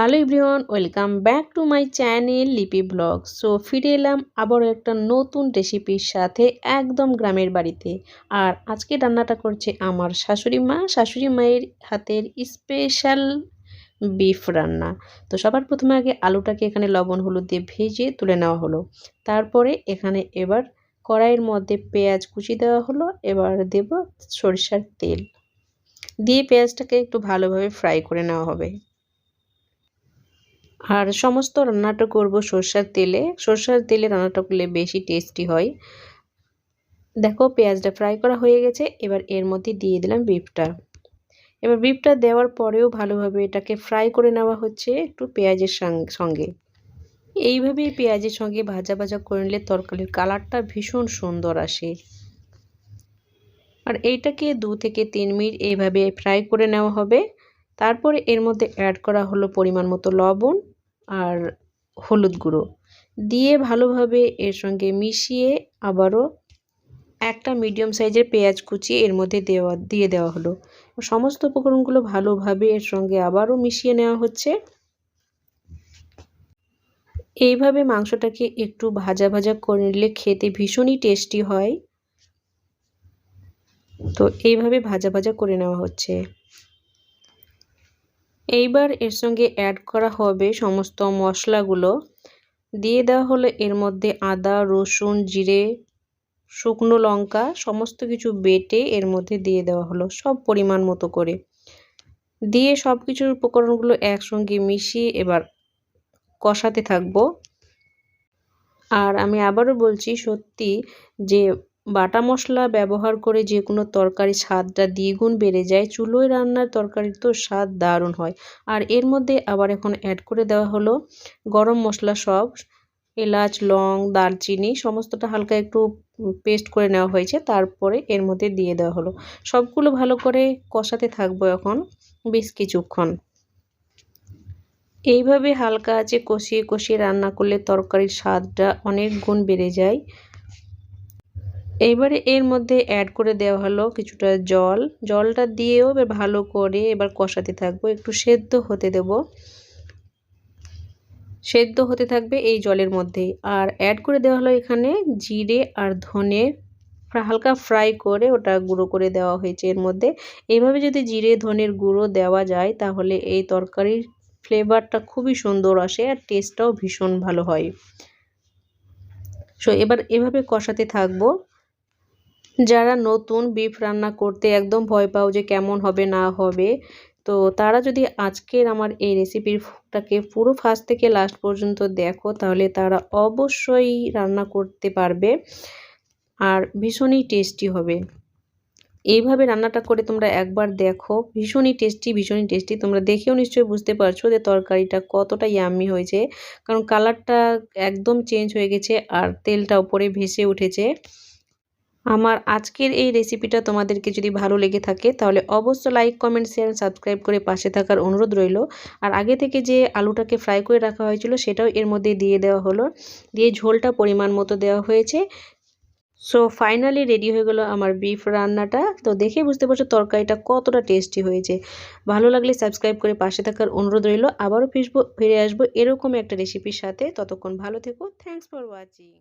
Hello everyone, welcome back to my channel Lipi blog. So, ফিরে এলাম আবারও একটা নতুন রেসিপির সাথে একদম গ্রামের বাড়িতে। আর আজকে রান্নাটা করছে আমার শাশুড়ি মা। শাশুড়ি মায়ের হাতের স্পেশাল বিফ রান্না। তো, সবার প্রথমে আগে আলুটাকে এখানে লবণ, হলুদ দিয়ে ভেজে তুলে নেওয়া হলো। তারপরে এখানে এবার কড়াইয়ের মধ্যে পেঁয়াজ কুচি দেওয়া হলো। এবার দেব সরিষার তেল। দিয়ে পেঁয়াজটাকে একটু ভালোভাবে ফ্রাই করে নেওয়া হবে। আর সমস্ত রান্নাটা করব সর্ষার তেলে। সর্ষার তেলে রান্নাটা করলে বেশি টেস্টি হয়। দেখো পেঁয়াজটা ফ্রাই করা হয়ে গেছে, এবার এর মধ্যে দিয়ে দিলাম বিফটা এবার বিফটা দেওয়ার পরেও ভালোভাবে এটাকে ফ্রাই করে নেওয়া হচ্ছে একটু পেঁয়াজের সঙ্গে। এইভাবে পেঁয়াজের সঙ্গে ভাজা ভাজা করে নিলে তরকারির কালারটা ভীষণ সুন্দর আসে। আর এইটাকে দু থেকে তিন মিনিট এইভাবে ফ্রাই করে নেওয়া হবে। তারপরে এর মধ্যে অ্যাড করা হলো পরিমাণ মতো লবণ আর হলুদ গুঁড়ো দিয়ে ভালোভাবে এর সঙ্গে মিশিয়ে আবারও একটা মিডিয়াম সাইজের পেঁয়াজ কুচি এর মধ্যে দেওয়া, দিয়ে দেওয়া হলো। সমস্ত উপকরণগুলো ভালোভাবে এর সঙ্গে আবারও মিশিয়ে নেওয়া হচ্ছে। এইভাবে মাংসটাকে একটু ভাজা ভাজা করে নিলে খেতে ভীষণই টেস্টি হয়। তো এইভাবে ভাজা ভাজা করে নেওয়া হচ্ছে। এইবার এর সঙ্গে অ্যাড করা হবে সমস্ত মশলাগুলো। দিয়ে দেওয়া হলো এর মধ্যে আদা, রসুন, জিরে, শুকনো লঙ্কা, সমস্ত কিছু বেটে এর মধ্যে দিয়ে দেওয়া হলো সব পরিমাণ মতো করে। দিয়ে সব কিছুর উপকরণগুলো একসঙ্গে মিশিয়ে এবার কষাতে থাকব। আর আমি আবারও বলছি, সত্যি যে বাটা মশলা ব্যবহার করে যে কোনো তরকারি স্বাদটা দ্বিগুণ বেড়ে যায়। চুলোয় রান্নার তরকারির তো স্বাদ দারুণ হয়। আর এর মধ্যে আবার এখন অ্যাড করে দেওয়া হলো গরম মশলা সব, এলাচ, লং, দারচিনি, সমস্তটা হালকা একটু পেস্ট করে নেওয়া হয়েছে। তারপরে এর মধ্যে দিয়ে দেওয়া হলো। সবগুলো ভালো করে কষাতে থাকব এখন বেশ কিছুক্ষণ। এইভাবে হালকা আছে কষিয়ে কষিয়ে রান্না করলে তরকারির স্বাদটা অনেক গুণ বেড়ে যায়। এইবারে এর মধ্যে অ্যাড করে দেওয়া হলো কিছুটা জল। জলটা দিয়েও এবার ভালো করে এবার কষাতে থাকব। একটু সেদ্ধ হতে দেব। সেদ্ধ হতে থাকবে এই জলের মধ্যে আর অ্যাড করে দেওয়া হলো এখানে জিরে আর ধনে। হালকা ফ্রাই করে ওটা গুঁড়ো করে দেওয়া হয়েছে এর মধ্যে। এইভাবে যদি জিরে, ধনের গুঁড়ো দেওয়া যায়, তাহলে এই তরকারির ফ্লেভারটা খুবই সুন্দর আসে আর টেস্টটাও ভীষণ ভালো হয়। সো এবার এভাবে কষাতে থাকব। যারা নতুন বিফ রান্না করতে একদম ভয় পাও যে কেমন হবে, না হবে, তো তারা যদি আজকের আমার এই রেসিপিটাকে পুরো ফার্স্ট থেকে লাস্ট পর্যন্ত দেখো, তাহলে তারা অবশ্যই রান্না করতে পারবে আর ভীষণই টেস্টি হবে। এইভাবে রান্নাটা করে তোমরা একবার দেখো, ভীষণই টেস্টি ভীষণই টেস্টি তোমরা দেখেও নিশ্চয়ই বুঝতে পারছ যে তরকারিটা কতটা ইয়াম্মি হয়েছে, কারণ কালারটা একদম চেঞ্জ হয়ে গেছে আর তেলটা উপরে ভেসে উঠেছে। আমার আজকের এই রেসিপিটা তোমাদেরকে যদি ভালো লেগে থাকে, তাহলে অবশ্য লাইক কমেন্ট শেয়ার সাবস্ক্রাইব করে পাশে থাকার অনুরোধ রইল। আর আগে থেকে যে আলুটাকে ফ্রাই করে রাখা হয়েছিল, সেটাও এর মধ্যে দিয়ে দেওয়া হলো। দিয়ে ঝোলটা পরিমাণ মতো দেওয়া হয়েছে। সো ফাইনালি রেডি হয়ে গেল আমার বিফ রান্নাটা। তো দেখে বুঝতে পারছ তরকারিটা কতটা টেস্টি হয়েছে। ভালো লাগলে সাবস্ক্রাইব করে পাশে থাকার অনুরোধ রইল। আবারও ফিরবো, ফিরে আসব এরকম একটা রেসিপির সাথে। ততক্ষণ ভালো থেকো। Thanks for watching